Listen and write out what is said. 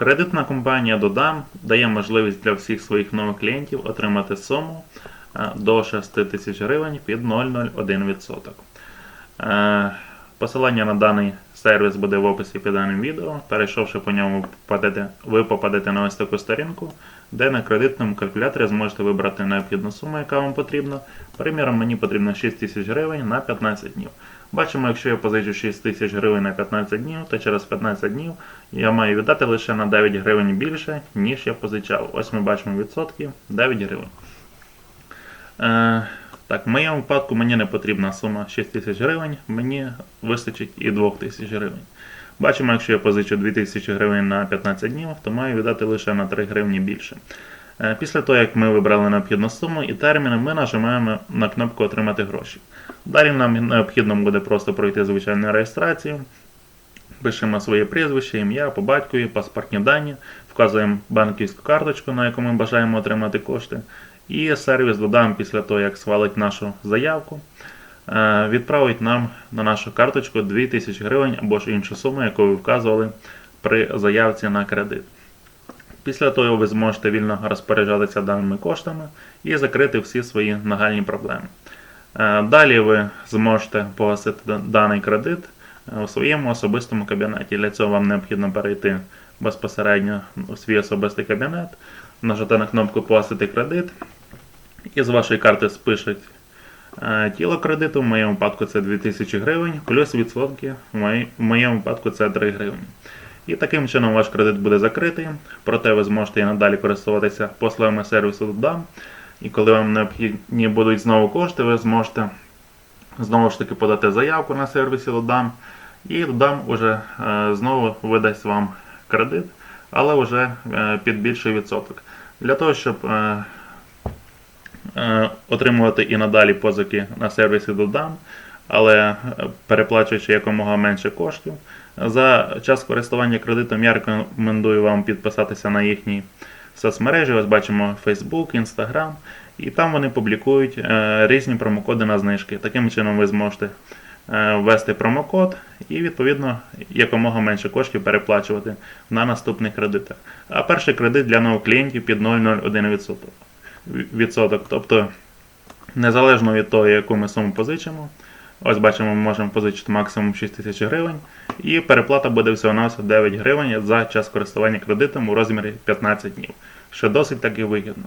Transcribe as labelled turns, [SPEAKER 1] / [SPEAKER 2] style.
[SPEAKER 1] Кредитна компанія Додам дає можливість для всіх своїх нових клієнтів отримати суму е, до 6 тисяч гривень під 0,01%. Е, Посилання на даний сервіс буде в описі під даним відео. Перейшовши по ньому, попадете, ви попадете на ось таку сторінку, де на кредитному калькуляторі зможете вибрати необхідну суму, яка вам потрібна. Приміром, мені потрібно 6 тисяч гривень на 15 днів. Бачимо, якщо я позичу 6 тисяч гривень на 15 днів, то через 15 днів я маю віддати лише на 9 гривень більше, ніж я позичав. Ось ми бачимо відсотки 9 гривень. Так, в моєму випадку мені не потрібна сума 6 тисяч гривень, мені вистачить і 2 тисяч гривень. Бачимо, якщо я позичу 2 тисячі гривень на 15 днів, то маю віддати лише на 3 гривні більше. Е, Після того, як ми вибрали необхідну суму і терміни, ми нажимаємо на кнопку Отримати гроші. Далі нам необхідно буде просто пройти звичайну реєстрацію. Пишемо своє прізвище, ім'я, по батькові, паспортні дані, вказуємо банківську карточку, на яку ми бажаємо отримати кошти. І сервіс додам після того, як свалить нашу заявку, е, відправить нам на нашу карточку 2000 гривень або ж іншу суму, яку ви вказували при заявці на кредит. Після того ви зможете вільно розпоряджатися даними коштами і закрити всі свої нагальні проблеми. Е, Далі ви зможете погасити даний кредит е, у своєму особистому кабінеті. Для цього вам необхідно перейти безпосередньо у свій особистий кабінет, нажати на кнопку Погасити кредит, і з вашої карти спишуть е, тіло кредиту. В моєму випадку це 2000 гривень, плюс відсотки. В моєму випадку це 3 гривні. І таким чином ваш кредит буде закритий, проте ви зможете і надалі користуватися послугами сервісу Додам. І коли вам необхідні будуть знову кошти, ви зможете знову ж таки подати заявку на сервісі Додам. І Додам уже е, знову видасть вам кредит, але вже е, під більший відсоток. Для того, щоб отримувати і надалі позики на сервісі Додам, але е, переплачуючи якомога менше коштів. За час користування кредитом я рекомендую вам підписатися на їхні соцмережі. Ось бачимо Facebook, Instagram, і там вони публікують е, різні промокоди на знижки. Таким чином ви зможете е, ввести промокод і, відповідно, якомога менше коштів переплачувати на наступних кредитах. А перший кредит для нових клієнтів під 0,01%. Відсоток. Тобто, незалежно від того, яку ми суму позичимо, ось бачимо, ми можемо позичити максимум 6 тисяч гривень, і переплата буде всього на 9 гривень за час користування кредитом у розмірі 15 днів, що досить таки вигідно.